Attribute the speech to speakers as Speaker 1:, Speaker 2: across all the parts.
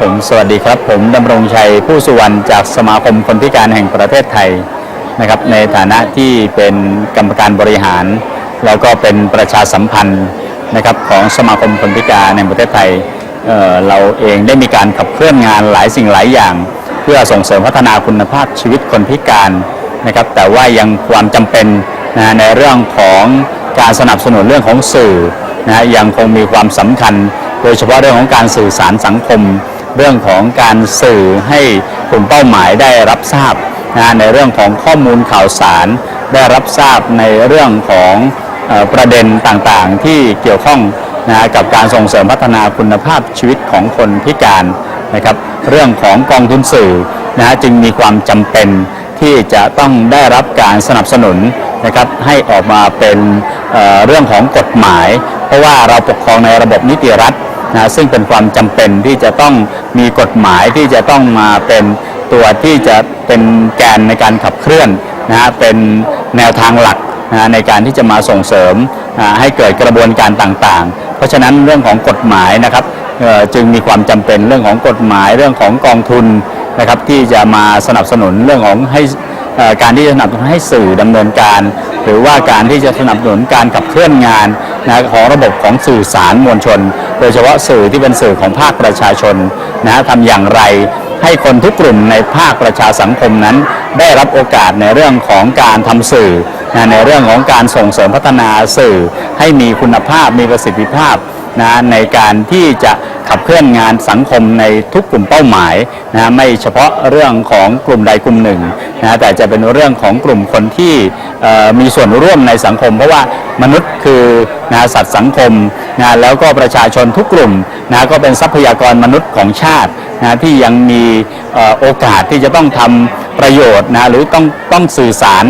Speaker 1: ผมสวัสดีครับ ผมดำรงชัยผู้สุวรรณจากสมาคมคนพิการแห่งประเทศไทยนะครับ ในฐานะที่เป็นกรรมการบริหาร แล้วก็เป็นประชาสัมพันธ์นะครับของสมาคมคนพิการแห่งประเทศไทยเเราเองได้มีการขับเคลื่อนงานหลายสิ่งหลายอย่าง เพื่อส่งเสริมพัฒนาคุณภาพชีวิตคนพิการนะครับ แต่ว่ายังความจำเป็นนะในเรื่องของการสนับสนุนเรื่องของสื่อนะฮะยังคงมีความสำคัญ โดยเฉพาะเรื่องของการสื่อสารสังคม เรื่องของการสื่อให้กลุ่มเป้าหมายได้รับทราบนะในเรื่องของข้อมูลข่าวสาร ได้รับทราบในเรื่องของอประเด็นต่างๆ ที่เกี่ยวข้องนะกับการส่งเสริมพัฒนาคุณภาพชีวิตของคนพิการนะครับเรื่องของกองทุนสื่อนะจึงมีความจำเป็นที่จะต้องได้รับการสนับสนุนนะครับให้ออกมาเป็นเเรื่องของกฎหมาย เพราะว่าเราปกครองในระบบนิติรัฐ นะซึ่งเป็นความจำเป็นที่จะต้องมีกฎหมายที่จะต้องมาเป็นตัวที่จะเป็นแกนในการขับเคลื่อนนะฮะเป็นแนวทางหลักนะในการที่จะมาส่งเสริมอ่าให้เกิดกระบวนการต่างๆ เพราะฉะนั้นเรื่องของกฎหมายนะครับจึงมีความจำเป็นเรื่องของกฎหมายเรื่องของกองทุนนะครับที่จะมาสนับสนุนเรื่องของให้การที่จะสนับสนุนให้สื่อดำเนินการ หรือว่าการที่จะสนับสนุนการขับเคลื่อนงานนะของระบบของสื่อสารมวลชน โดยเฉพาะสื่อที่เป็นสื่อของภาคประชาชนนะทำอย่างไรให้คนทุกกลุ่มในภาคประชาสังคมนั้น ได้รับโอกาสในเรื่องของการทำสื่อนะในเรื่องของการส่งเสริมพัฒนาสื่อ ให้มีคุณภาพมีประสิทธิภาพนะในการที่จะขับเคลื่อนงานสังคมในทุกกลุ่มเป้าหมายนะไม่เฉพาะเรื่องของกลุ่มใดกลุ่มหนึ่งนะแต่จะเป็นเรื่องของกลุ่มคนที่มีส่วนร่วมในสังคม เพราะว่ามนุษย์คือนะสัตว์สังคม นะแล้วก็ประชาชนทุกกลุ่มนะก็เป็นทรัพยากรมนุษย์ของชาตินะที่ยังมีโอกาสที่จะต้องทำประโยชน์นะหรือต้องต้องสื่อสาร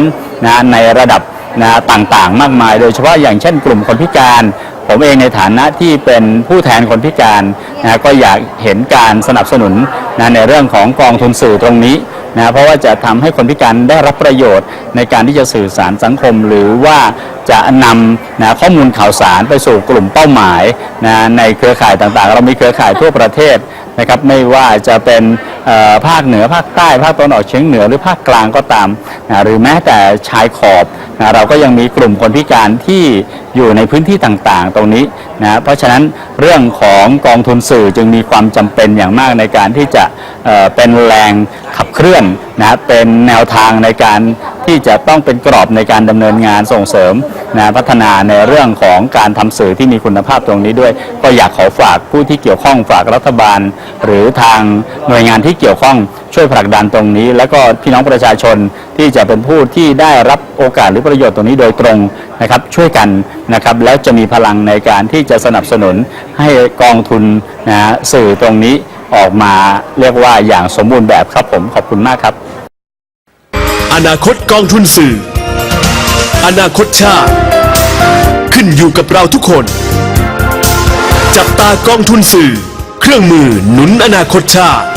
Speaker 1: นะในระดับนะต่างๆ มากมาย โดยเฉพาะอย่างเช่นกลุ่มคนพิการ ผมเองในฐานะที่เป็นผู้แทนคนพิการนะก็อยากเห็นการสนับสนุนนะในเรื่องของกองทุนสื่อตรงนี้ นะเพราะว่าจะทำให้คนพิการได้รับประโยชน์ในการที่จะสื่อสารสังคม หรือว่าจะนำนะข้อมูลข่าวสารไปสู่กลุ่มเป้าหมายนะในเครือข่ายต่างๆ เรามีเครือข่ายทั่วประเทศนะครับไม่ว่าจะเป็นภาคเหนือภาคใต้ภาคตะวันออกเฉียงเหนือหรือภาคกลางก็ตามนะหรือแม้แต่ชายขอบ นะเราก็ยังมีกลุ่มคนพิการที่อยู่ในพื้นที่ต่างๆ ตรงนี้นะเพราะฉะนั้นเรื่องของกองทุนสื่อจึงมีความจำเป็นอย่างมากในการที่จะเเป็นแรงขับเคลื่อนนะเป็นแนวทางในการที่จะต้องเป็นกรอบในการดำเนินงานส่งเสริมนะพัฒนาในเรื่องของการทำสื่อที่มีคุณภาพตรงนี้ด้วย ก็อยากขอฝากผู้ที่เกี่ยวข้องฝากรัฐบาล หรือทางหน่วยงานที่เกี่ยวข้องช่วยผลักดันตรงนี้ แล้วก็พี่น้องประชาชน ที่จะเป็นผู้ที่ได้รับโอกาสหรือประโยชน์ตรงนี้โดยตรงนะครับช่วยกันนะครับแล้วจะมีพลังในการที่จะสนับสนุนให้กองทุนนะสื่อตรงนี้ออกมาเรียกว่าอย่างสมบูรณ์แบบครับผมขอบคุณมากครับ
Speaker 2: อนาคตกองทุนสื่อ อนาคตชาติ ขึ้นอยู่กับเราทุกคน จับตากองทุนสื่อ เครื่องมือหนุนอนาคตชาติ